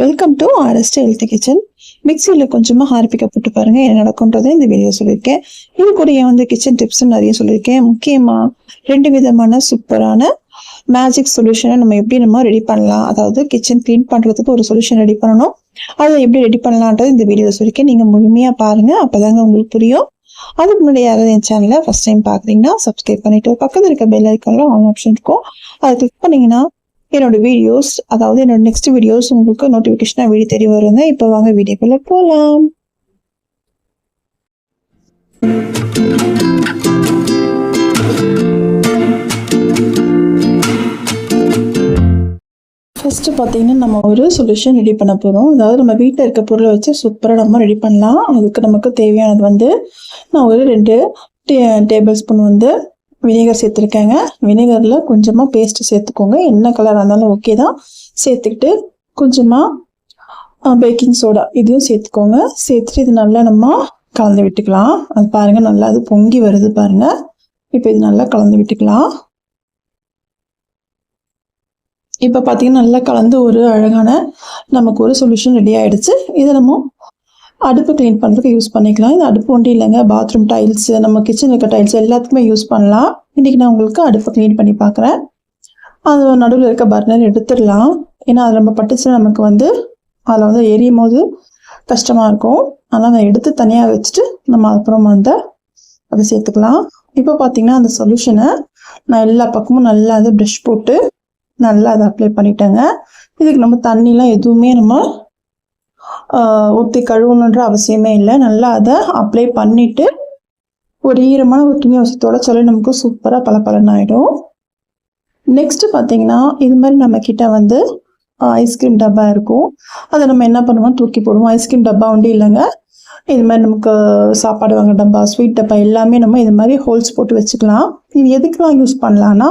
Welcome to ஆர்எஸ்ட் health kitchen மிக்சியில் கொஞ்சமாக ஹார்பிக்கா போட்டு பாருங்கள் என்ன நடக்கும்ன்றதை இந்த வீடியோ சொல்லியிருக்கேன். இது கூட வந்து கிச்சன் டிப்ஸ் நிறைய சொல்லியிருக்கேன். முக்கியமாக ரெண்டு விதமான சூப்பரான மேஜிக் சொல்யூஷனை நம்ம எப்படி நம்ம ரெடி பண்ணலாம். அதாவது கிச்சன் க்ளீன் பண்ணுறதுக்கு ஒரு சொல்யூஷன் ரெடி பண்ணணும். அதை எப்படி ரெடி பண்ணலான்றது இந்த வீடியோ சொல்லியிருக்கேன். நீங்கள் முழுமையாக பாருங்கள் அப்போதாங்க உங்களுக்கு புரியும். அதுக்கு முன்னாடி யாராவது என் சேனலை ஃபஸ்ட் டைம் பார்க்குறீங்கன்னா சப்ஸ்கிரைப் பண்ணிவிட்டு பக்கத்தில் இருக்க பெல் ஐக்கானில் ஆன் ஆப்ஷன் இருக்கும். அதை கிளிக் பண்ணிங்கன்னா என்னோட வீடியோஸ் அதாவது என்னோட நெக்ஸ்ட் வீடியோஸ் உங்களுக்கு நோட்டிஃபிகேஷனாக வீடியோ தெரிய வருங்க. இப்போ வாங்க வீடியோக்குள்ள போகலாம் ஃபஸ்ட்டு பார்த்தீங்கன்னா நம்ம ஒரு சொல்யூஷன் ரெடி பண்ண போகிறோம் அதாவது நம்ம வீட்டில் இருக்க பொருளை வச்சு சூப்பராக நம்ம ரெடி பண்ணலாம். அதுக்கு நமக்கு தேவையானது வந்து நான் ஒரு ரெண்டு டேபிள் ஸ்பூன் வந்து வினிகர் சேர்த்துருக்கேங்க. வினிகரில் கொஞ்சமாக பேஸ்ட்டு சேர்த்துக்கோங்க. என்ன கலராக இருந்தாலும் ஓகே தான். சேர்த்துக்கிட்டு கொஞ்சமாக பேக்கிங் சோடா இதையும் சேர்த்துக்கோங்க. சேர்த்துட்டு இது நல்லா நம்ம கலந்து விட்டுக்கலாம். அது பாருங்கள் நல்லா அது பொங்கி வருது பாருங்கள் இப்போ இது நல்லா கலந்து விட்டுக்கலாம். இப்போ பார்த்தீங்கன்னா நல்லா கலந்து ஒரு அழகான நமக்கு ஒரு சொல்யூஷன் ரெடி ஆகிடுச்சு இதை நம்ம அடுப்பு க்ளீன் பண்ணுறதுக்கு யூஸ் பண்ணிக்கலாம். இது அடுப்பு ஒன்றும் இல்லைங்க. பாத்ரூம் டைல்ஸ் நம்ம கிச்சன் இருக்க டைல்ஸ் எல்லாத்துக்குமே யூஸ் பண்ணலாம். இன்றைக்கி நான் உங்களுக்கு அடுப்பை க்ளீன் பண்ணி பார்க்குறேன். அது நடுவில் இருக்க பர்னர் எடுத்துடலாம். ஏன்னா அது நம்ம பட்டுச்சுன்னா நமக்கு வந்து அதில் வந்து எரியும் போது கஷ்டமாக இருக்கும். அதனால் அதை எடுத்து தனியாக வச்சுட்டு நம்ம அப்புறம் அந்த அதை சேர்த்துக்கலாம். இப்போ பார்த்தீங்கன்னா அந்த சொல்யூஷனை நான் எல்லா பக்கமும் நல்லா அதை ப்ரெஷ் போட்டு நல்லா அதை அப்ளை பண்ணிட்டேங்க. இதுக்கு நம்ம தண்ணிலாம் எதுவுமே நம்ம ஊற்றி கழுவணுன்ற அவசியமே இல்லை. நல்லா அதை அப்ளை பண்ணிவிட்டு ஒரு ஈரமான ஒரு துணி அவசியத்தோட சொல்லி நமக்கு சூப்பராக பல பலன் ஆகிடும் நெக்ஸ்ட்டு பார்த்தீங்கன்னா இது மாதிரி நம்ம வந்து ஐஸ்கிரீம் டப்பா இருக்கும். அதை நம்ம என்ன பண்ணுவோம்? தூக்கி போடுவோம். ஐஸ்கிரீம் டப்பா ஒன்றும் இல்லைங்க. இது மாதிரி நமக்கு சாப்பாடு வாங்க டப்பா ஸ்வீட் டப்பா எல்லாமே நம்ம இது மாதிரி ஹோல்ஸ் போட்டு வச்சுக்கலாம். இது எதுக்கெல்லாம் யூஸ் பண்ணலான்னா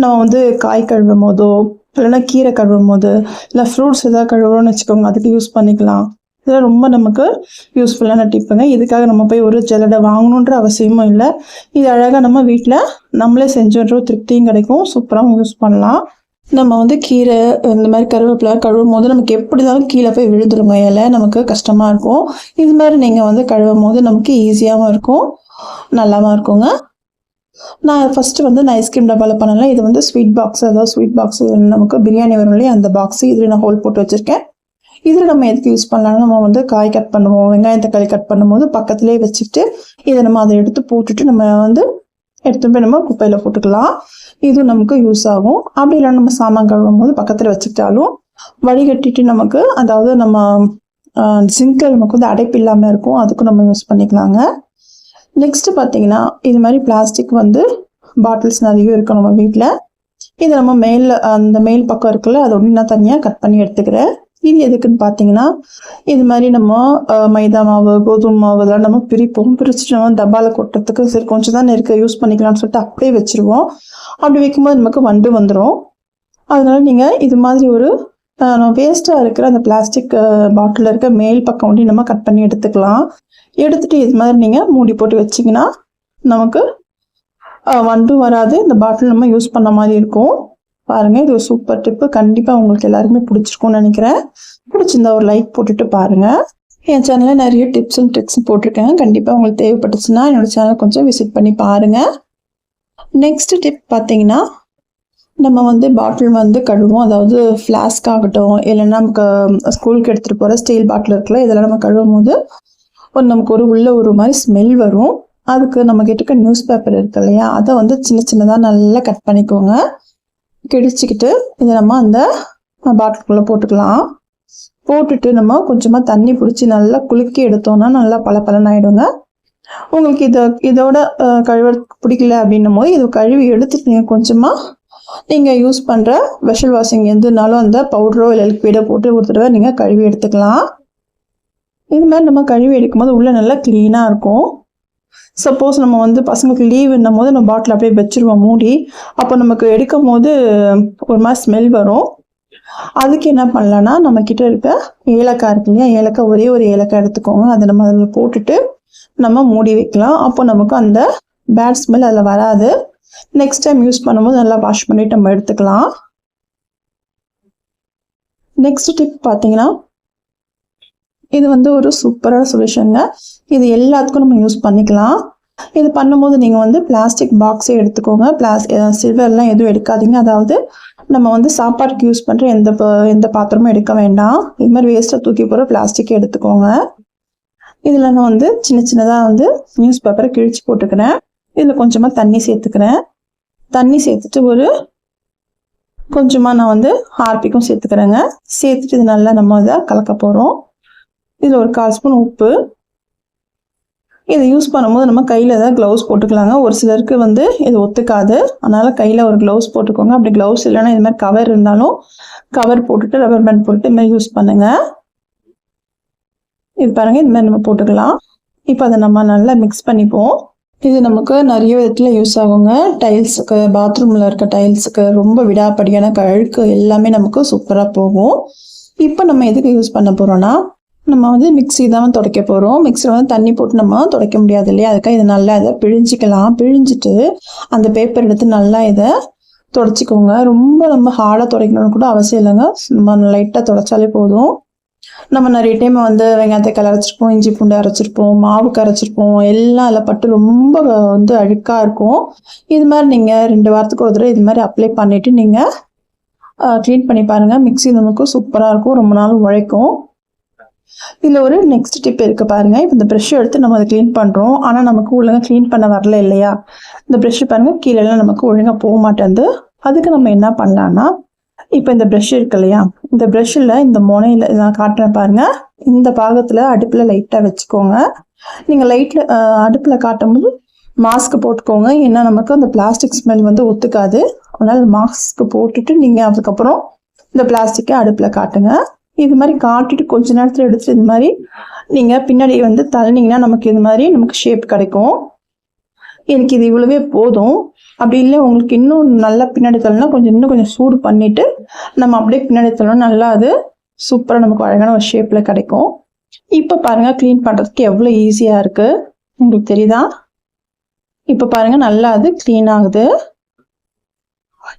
நம்ம வந்து காய் கழுவும் போதோ இல்லைன்னா கீரை கழுவும் போது இல்லை ஃப்ரூட்ஸ் எதாவது கழுவுறோம்னு வச்சுக்கோங்க அதுக்கு யூஸ் பண்ணிக்கலாம். இதெல்லாம் ரொம்ப நமக்கு யூஸ்ஃபுல்லான டிப்புங்க இதுக்காக நம்ம போய் ஒரு ஜல்லடை வாங்கணுன்ற அவசியமும் இல்லை. இது அழகாக நம்ம வீட்டில் நம்மளே செஞ்சோன்ற திருப்தியும் கிடைக்கும். சூப்பராகவும் யூஸ் பண்ணலாம். நம்ம வந்து கீரை இந்த மாதிரி கருவேப்பிலை கழுவும் போது நமக்கு எப்படி இருந்தாலும் கீழே போய் விழுந்துருங்க. இலை நமக்கு கஷ்டமாக இருக்கும். இது மாதிரி நீங்கள் வந்து கழுவும் போது நமக்கு ஈஸியாகவும் இருக்கும். நல்லாவும் இருக்குங்க. நான் ஃபஸ்ட்டு வந்து நான் ஐஸ்கிரீம் டப்பாவில் பண்ணல. இது வந்து ஸ்வீட் பாக்ஸ் அதாவது ஸ்வீட் பாக்ஸ் நமக்கு பிரியாணி வரும் இல்லையா அந்த பாக்ஸ் இதில் நான் ஹோல் போட்டு வச்சுருக்கேன். இதில் நம்ம எதுக்கு யூஸ் பண்ணலாம் நம்ம வந்து காய் கட் பண்ணுவோம் வெங்காயம் தக்காளி கட் பண்ணும்போது பக்கத்துலேயே வச்சுட்டு இதை நம்ம அதை எடுத்து போட்டுட்டு நம்ம வந்து எடுத்து போய் நம்ம குப்பையில் போட்டுக்கலாம். இதுவும் நமக்கு யூஸ் ஆகும். அப்படி இல்லை நம்ம சாமான் கழுவும் போது பக்கத்தில் வச்சுக்கிட்டாலும் வடிகட்டிட்டு நமக்கு அதாவது நம்ம சிங்கில் நமக்கு வந்து அடைப்பு இல்லாமல் இருக்கும். அதுக்கும் நம்ம யூஸ் பண்ணிக்கலாங்க. நெக்ஸ்ட்டு பார்த்தீங்கன்னா இது மாதிரி பிளாஸ்டிக் வந்து பாட்டில்ஸ் நிறைய இருக்கும் நம்ம வீட்டில் இது நம்ம மேல் அந்த மேல் பக்கம் இருக்குல்ல அதை ஒன்று நான் தனியாக கட் பண்ணி எடுத்துக்கிறேன். இது எதுக்குன்னு பார்த்தீங்கன்னா இது மாதிரி நம்ம மைதா மாவு கோதுமை மாவு இதெல்லாம் நம்ம பிரிப்போம். பிரிச்சுட்டு நம்ம டப்பாவில் கொட்டுறதுக்கு சரி கொஞ்சம் தான் இருக்க யூஸ் பண்ணிக்கலாம்னு சொல்லிட்டு அப்படியே வச்சுருவோம். அப்படி வைக்கும்போது நமக்கு வண்டு வந்துடும் அதனால நீங்கள் இது மாதிரி ஒரு வேஸ்ட்டாக இருக்கிற அந்த பிளாஸ்டிக் பாட்டிலில் இருக்க மேல் பக்கம் ஒண்டி நம்ம கட் பண்ணி எடுத்துக்கலாம். எடுத்துட்டு இது மாதிரி நீங்கள் மூடி போட்டு வச்சிங்கன்னா நமக்கு வண்டும் வராது. இந்த பாட்டில் நம்ம யூஸ் பண்ண மாதிரி இருக்கும். பாருங்கள் இது ஒரு சூப்பர் டிப்பு கண்டிப்பாக உங்களுக்கு எல்லாருக்குமே பிடிச்சிருக்கும்னு நினைக்கிறேன். பிடிச்சிருந்தா ஒரு லைக் போட்டுட்டு பாருங்கள் என் சேனலில் நிறைய டிப்ஸ் அண்ட் ட்ரிக்ஸ் போட்டிருக்கேன். கண்டிப்பாக உங்களுக்கு தேவைப்பட்டுச்சுன்னா என்னோடய சேனல் கொஞ்சம் விசிட் பண்ணி பாருங்கள் நெக்ஸ்ட் டிப் பார்த்தீங்கன்னா நம்ம வந்து பாட்டில் வந்து கழுவோம் அதாவது ஃப்ளாஸ்க் ஆகட்டும் இல்லைன்னா நமக்கு ஸ்கூலுக்கு எடுத்துகிட்டு போகிற ஸ்டீல் பாட்டில் இருக்குல்ல இதெல்லாம் நம்ம கழுவும் போது ஒரு நமக்கு ஒரு உள்ள ஒரு மாதிரி ஸ்மெல் வரும். அதுக்கு நம்ம கிட்ட நியூஸ் பேப்பர் இருக்கு இல்லையா அதை வந்து சின்ன சின்னதாக நல்லா கட் பண்ணிக்கோங்க. கிடிச்சிக்கிட்டு இதை நம்ம அந்த பாட்டிலுக்குள்ளே போட்டுக்கலாம். போட்டுட்டு நம்ம கொஞ்சமாக தண்ணி பிடிச்சி நல்லா குலுக்கி எடுத்தோம்னா நல்லா பல பலன் ஆகிடுங்க உங்களுக்கு இதை இதோட கழுவ பிடிக்கல அப்படின்னும் போது இது கழுவி எடுத்துட்டு நீங்கள் கொஞ்சமாக நீங்கள் யூஸ் பண்ணுற வெஷல் வாஷிங் எதுனாலும் அந்த பவுடரோ இல்லை லிக்விடோ போட்டு ஒரு தடவை நீங்கள் கழுவி எடுத்துக்கலாம். இது மாதிரி நம்ம கழுவி எடுக்கும்போது உள்ளே நல்லா க்ளீனாக இருக்கும். சப்போஸ் நம்ம வந்து பசங்களுக்கு லீவ் என்னும் போது நம்ம பாட்டில் அப்படியே வச்சுருவோம் மூடி. அப்போ நமக்கு எடுக்கும் போது ஒரு மாதிரி ஸ்மெல் வரும். அதுக்கு என்ன பண்ணலான்னா நம்ம கிட்ட இருக்க ஏலக்காய் இருக்கு இல்லையா ஏலக்காய் ஒரே ஒரு ஏலக்காய் எடுத்துக்கோங்க. அதை நம்ம அதில் போட்டுட்டு நம்ம மூடி வைக்கலாம். அப்போ நமக்கு அந்த பேட் ஸ்மெல் அதில் வராது. நெக்ஸ்ட் டைம் யூஸ் பண்ணும்போது நல்லா வாஷ் பண்ணிட்டு நம்ம எடுத்துக்கலாம். நெக்ஸ்ட் டிப் பார்த்தீங்கன்னா இது வந்து ஒரு சூப்பரான சொல்யூஷனுங்க இது எல்லாத்துக்கும் நம்ம யூஸ் பண்ணிக்கலாம். இது பண்ணும்போது நீங்கள் வந்து பிளாஸ்டிக் பாக்ஸே எடுத்துக்கோங்க. பிளாஸ் சில்வர்லாம் எதுவும் எடுக்காதீங்க. அதாவது நம்ம வந்து சாப்பாட்டுக்கு யூஸ் பண்ணுற எந்த எந்த பாத்திரமும் எடுக்க வேண்டாம். இது மாதிரி வேஸ்ட்டாக தூக்கி போகிற பிளாஸ்டிக் எடுத்துக்கோங்க. இதில் நான் வந்து சின்ன சின்னதாக வந்து நியூஸ் பேப்பரை கிழிச்சு போட்டுக்கிறேன். இதில் கொஞ்சமாக தண்ணி சேர்த்துக்கிறேன். தண்ணி சேர்த்துட்டு ஒரு கொஞ்சமாக நான் வந்து ஹார்பிக்கும் சேர்த்துக்கிறேங்க. சேர்த்துட்டு இது நல்லா நம்ம இதை கலக்க போகிறோம் இதில் ஒரு கால் ஸ்பூன் உப்பு. இதை யூஸ் பண்ணும்போது நம்ம கையில் ஏதாவது க்ளவுஸ் போட்டுக்கலாங்க. ஒரு சிலருக்கு வந்து இது ஒத்துக்காது. அதனால் கையில் ஒரு க்ளவுஸ் போட்டுக்கோங்க. அப்படி க்ளவுஸ் இல்லைன்னா இது மாதிரி கவர் இருந்தாலும் கவர் போட்டுட்டு ரப்பர் பேண்ட் போட்டுட்டு இது மாதிரி யூஸ் பண்ணுங்கள் இது பாருங்கள் இது மாதிரி நம்ம போட்டுக்கலாம். இப்போ அதை நம்ம நல்லா மிக்ஸ் பண்ணிப்போம். இது நமக்கு நிறைய விதத்தில் யூஸ் ஆகுங்க. டைல்ஸுக்கு பாத்ரூமில் இருக்க டைல்ஸுக்கு ரொம்ப விடாப்படியான கழுக்கு எல்லாமே நமக்கு சூப்பராக போகும். இப்போ நம்ம எதுக்கு யூஸ் பண்ண போகிறோன்னா நம்ம வந்து மிக்ஸி தான் துடைக்க போகிறோம் மிக்ஸியில் வந்து தண்ணி போட்டு நம்ம துடைக்க முடியாது இல்லையா? அதுக்காக இது நல்லா இதை பிழிஞ்சிக்கலாம். பிழிஞ்சிட்டு அந்த பேப்பர் எடுத்து நல்லா இதை துடைச்சிக்கோங்க. ரொம்ப நம்ம ஹார்டாக துடைக்கணும்னு கூட அவசியம் இல்லைங்க. நம்ம லைட்டாக துடைச்சாலே போதும். நம்ம நிறைய டைம் வந்து வெங்காயத்தை அரைச்சிருப்போம் இஞ்சி பூண்டு அரைச்சிருப்போம் மாவுக்கு அரைச்சிருப்போம். எல்லாம் அதில் பட்டு ரொம்ப வந்து அழுக்காக இருக்கும். இது மாதிரி நீங்கள் ரெண்டு வாரத்துக்கு ஒரு தடவை இது மாதிரி அப்ளை பண்ணிவிட்டு நீங்கள் க்ளீன் பண்ணி பாருங்கள் மிக்ஸி நமக்கு சூப்பராக இருக்கும். ரொம்ப நாள் உழைக்கும். இதில் ஒரு நெக்ஸ்ட் டிப் இருக்கு பாருங்க. இப்போ இந்த ப்ரெஷ் எடுத்து நம்ம அதை க்ளீன் பண்ணுறோம் ஆனால் நமக்கு ஒழுங்கா க்ளீன் பண்ண வரல இல்லையா? இந்த ப்ரெஷ் பாருங்க கீழெல்லாம் நமக்கு ஒழுங்கா போக மாட்டேங்குது அதுக்கு நம்ம என்ன பண்ணலாம்னா இப்போ இந்த ப்ரெஷ் இருக்கு இல்லையா? இந்த ப்ரெஷ்ஷில் இந்த முனையில் நான் காட்டுறேன் பாருங்க. இந்த பாகத்தில் அடுப்பில் லைட்டாக வச்சுக்கோங்க. நீங்கள் லைட்டில் அடுப்பில் காட்டும்போது மாஸ்க் போட்டுக்கோங்க. ஏன்னா நமக்கு அந்த பிளாஸ்டிக் ஸ்மெல் வந்து ஒத்துக்காது. அதனால் மாஸ்க் போட்டுட்டு நீங்கள் அதுக்கப்புறம் இந்த பிளாஸ்டிக்கை அடுப்பில் காட்டுங்க. இது மாதிரி காட்டிட்டு கொஞ்ச நேரத்தில் எடுத்து இது மாதிரி நீங்கள் பின்னாடி வந்து தள்ளினீங்கன்னா நமக்கு இது மாதிரி நமக்கு ஷேப் கிடைக்கும். எனக்கு இது இவ்வளவே போதும். அப்படி இல்லை உங்களுக்கு இன்னும் நல்லா பின்னாடி தள்ளினா கொஞ்சம் இன்னும் கொஞ்சம் சூடு பண்ணிட்டு நம்ம அப்படியே பின்னாடி தள்ளணும் நல்லா அது சூப்பராக நமக்கு அழகான ஒரு ஷேப்பில் கிடைக்கும். இப்போ பாருங்கள் க்ளீன் பண்ணுறதுக்கு எவ்வளோ ஈஸியாக இருக்குது உங்களுக்கு தெரியுதா? இப்போ பாருங்கள் நல்லா அது க்ளீன் ஆகுது.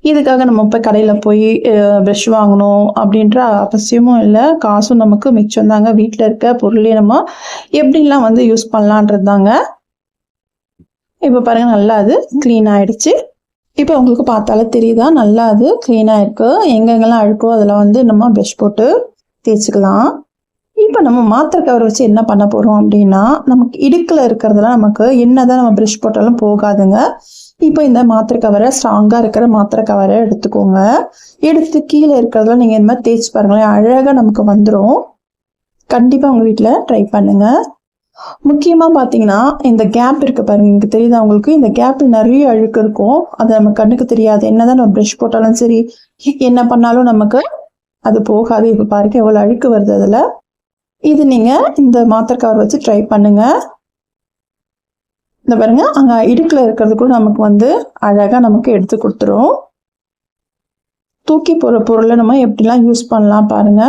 இதுக்காக நம்ம இப்போ கடையில் போய் ப்ரெஷ் வாங்கணும் அப்படின்ற அவசியமும் இல்லை. காசும் நமக்கு மிச்சம் தாங்க. வீட்டில் இருக்க பொருளே நம்ம எப்படிலாம் வந்து யூஸ் பண்ணலான்றது தாங்க. இப்போ பாருங்கள் நல்லா அது க்ளீன் ஆகிடுச்சு இப்போ உங்களுக்கு பார்த்தாலே தெரியுதா? நல்லா அது க்ளீனாக இருக்குது எங்கெங்கெல்லாம் அழுக்கோ அதில் வந்து நம்ம ப்ரெஷ் போட்டு தேய்ச்சிக்கலாம். இப்போ நம்ம மாத்திரை கவர் வச்சு என்ன பண்ண போகிறோம் அப்படின்னா நமக்கு இடுக்கில் இருக்கிறதெல்லாம் நமக்கு என்ன தான் நம்ம ப்ரெஷ் போட்டாலும் போகாதுங்க. இப்போ இந்த மாத்திரை கவரை ஸ்ட்ராங்காக இருக்கிற மாத்திரை கவரை எடுத்துக்கோங்க. எடுத்து கீழே இருக்கிறதெல்லாம் நீங்கள் இந்த மாதிரி தேய்ச்சி பாருங்களேன். அழகாக நமக்கு வந்துடும் கண்டிப்பாக உங்கள் வீட்டில் ட்ரை பண்ணுங்க. முக்கியமாக பார்த்தீங்கன்னா இந்த கேப் இருக்குது பாருங்க. எனக்கு தெரியுதா உங்களுக்கு? இந்த கேப்பில் நிறைய அழுக்கு இருக்கும். அது நம்ம கண்ணுக்கு தெரியாது. என்னதான் நம்ம ப்ரஷ் போட்டாலும் சரி என்ன பண்ணாலும் நமக்கு அது போகாது. இப்போ பாருங்க எவ்வளோ அழுக்கு வருது அதில். இது நீங்கள் இந்த மாத்திரை கவர் வச்சு ட்ரை பண்ணுங்கள் இந்த பாருங்க அங்கே இடுக்கில் இருக்கிறது கூட நமக்கு வந்து அழகாக நமக்கு எடுத்து கொடுத்துரும். தூக்கி போகிற பொருளை நம்ம எப்படிலாம் யூஸ் பண்ணலாம் பாருங்க.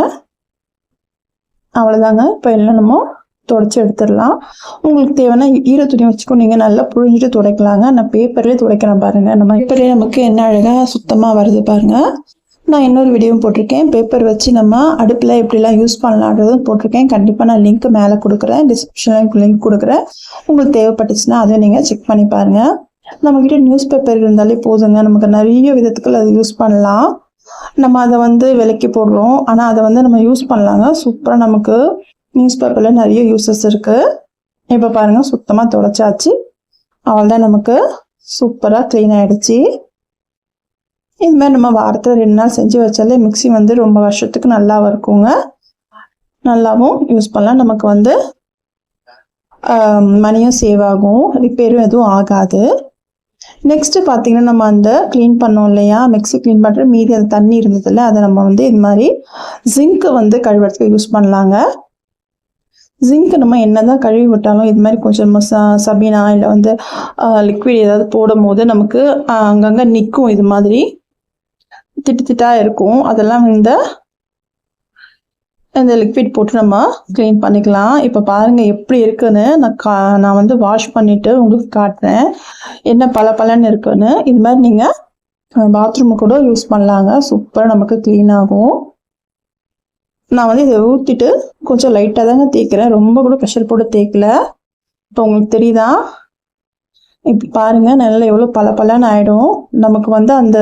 அவ்வளோதாங்க இப்போ எல்லாம் நம்ம துடைச்சி எடுத்துடலாம். உங்களுக்கு தேவைன்னா ஈர துணி வச்சுக்கோ நீங்கள் நல்லா புழிஞ்சிட்டு துடைக்கலாங்க. நான் பேப்பர்லேயே துடைக்கிறேன் பாருங்க. நம்ம பேப்பர்லேயே நமக்கு என்ன அழகாக சுத்தமாக வருது பாருங்க. நான் இன்னொரு வீடியோவும் போட்டிருக்கேன். பேப்பர் வச்சு நம்ம அடுப்பில் எப்படிலாம் யூஸ் பண்ணலான்றதும் போட்டிருக்கேன். கண்டிப்பாக நான் லிங்க் மேலே கொடுக்குறேன். டிஸ்கிரிப்ஷனில் லிங்க் கொடுக்குறேன். உங்களுக்கு தேவைப்பட்டுச்சுன்னா அதை நீங்கள் செக் பண்ணி பாருங்கள் நம்மக்கிட்ட நியூஸ் பேப்பர் இருந்தாலே போதுங்க. நமக்கு நிறைய விதத்துக்கள் அதை யூஸ் பண்ணலாம். நம்ம அதை வந்து விலைக்கு போடுறோம். ஆனால் அதை வந்து நம்ம யூஸ் பண்ணலாங்க. சூப்பராக நமக்கு நியூஸ் பேப்பரில் நிறைய யூசஸ் இருக்குது இப்போ பாருங்கள் சுத்தமாக தொலைச்சாச்சு அவள் தான் நமக்கு சூப்பராக க்ளீன் ஆகிடுச்சு இது மாதிரி நம்ம வாரத்தில் ரெண்டு நாள் செஞ்சு வச்சாலே மிக்ஸி வந்து ரொம்ப வருஷத்துக்கு நல்லா இருக்குங்க. நல்லாவும் யூஸ் பண்ணலாம். நமக்கு வந்து மணியும் சேவ் ஆகும். ரிப்பேரும் எதுவும் ஆகாது. நெக்ஸ்ட்டு பார்த்தீங்கன்னா நம்ம அந்த க்ளீன் பண்ணோம் இல்லையா? மிக்ஸி க்ளீன் பண்ணுற மீதி அந்த தண்ணி இருந்ததில்ல அதை நம்ம வந்து இது மாதிரி ஜிங்க்கு வந்து கழுவுறதுக்கு யூஸ் பண்ணலாங்க. ஜிங்க் நம்ம என்ன தான் கழுவி விட்டாலும் இது மாதிரி கொஞ்சம் ச சபீனா இல்லை வந்து லிக்விட் ஏதாவது போடும் போது நமக்கு அங்கங்கே நிற்கும் இது மாதிரி. திட்டு திட்டாக இருக்கும். அதெல்லாம் இந்த இந்த லிக்விட் போட்டு நம்ம க்ளீன் பண்ணிக்கலாம். இப்போ பாருங்கள் எப்படி இருக்குன்னு. நான் கா நான் வந்து வாஷ் பண்ணிவிட்டு உங்களுக்கு காட்டுறேன். என்ன பல பலன்னு இருக்குன்னு. இது மாதிரி நீங்கள் பாத்ரூமு கூட யூஸ் பண்ணலாங்க. சூப்பராக நமக்கு க்ளீன் ஆகும். நான் வந்து இதை ஊற்றிட்டு கொஞ்சம் லைட்டாக தாங்க தேய்க்கிறேன். ரொம்ப கூட ப்ரெஷர் போட்டு தேய்க்கல. இப்போ உங்களுக்கு தெரியுதா? இப்போ பாருங்கள் நல்லா எவ்வளோ பல பலன்னு ஆகிடும் நமக்கு வந்து அந்த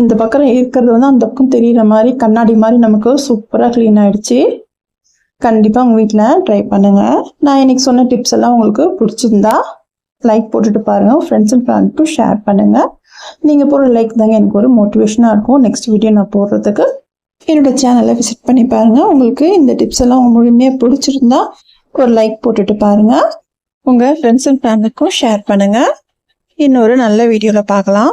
இந்த பக்கம் இருக்கிறது வந்து அந்த பக்கம் தெரிகிற மாதிரி கண்ணாடி மாதிரி நமக்கு சூப்பராக க்ளீன் ஆகிடுச்சு கண்டிப்பாக உங்கள் வீட்டில் ட்ரை பண்ணுங்கள் நான் இன்றைக்கி சொன்ன டிப்ஸ் எல்லாம் உங்களுக்கு பிடிச்சிருந்தா லைக் போட்டுட்டு பாருங்கள் ஃப்ரெண்ட்ஸ் அண்ட் ஃபேமிலிக்கும் ஷேர் பண்ணுங்கள் நீங்கள் போகிற லைக் தாங்க எனக்கு ஒரு மோட்டிவேஷனாக இருக்கும். நெக்ஸ்ட் வீடியோ நான் போடுறதுக்கு என்னோட சேனலை விசிட் பண்ணி பாருங்கள் உங்களுக்கு இந்த டிப்ஸ் எல்லாம் முழுமையாக பிடிச்சிருந்தா ஒரு லைக் போட்டுட்டு பாருங்க. உங்கள் ஃப்ரெண்ட்ஸ் அண்ட் ஃபேமிலிக்கும் ஷேர் பண்ணுங்கள் இன்னொரு நல்ல வீடியோவில் பார்க்கலாம்.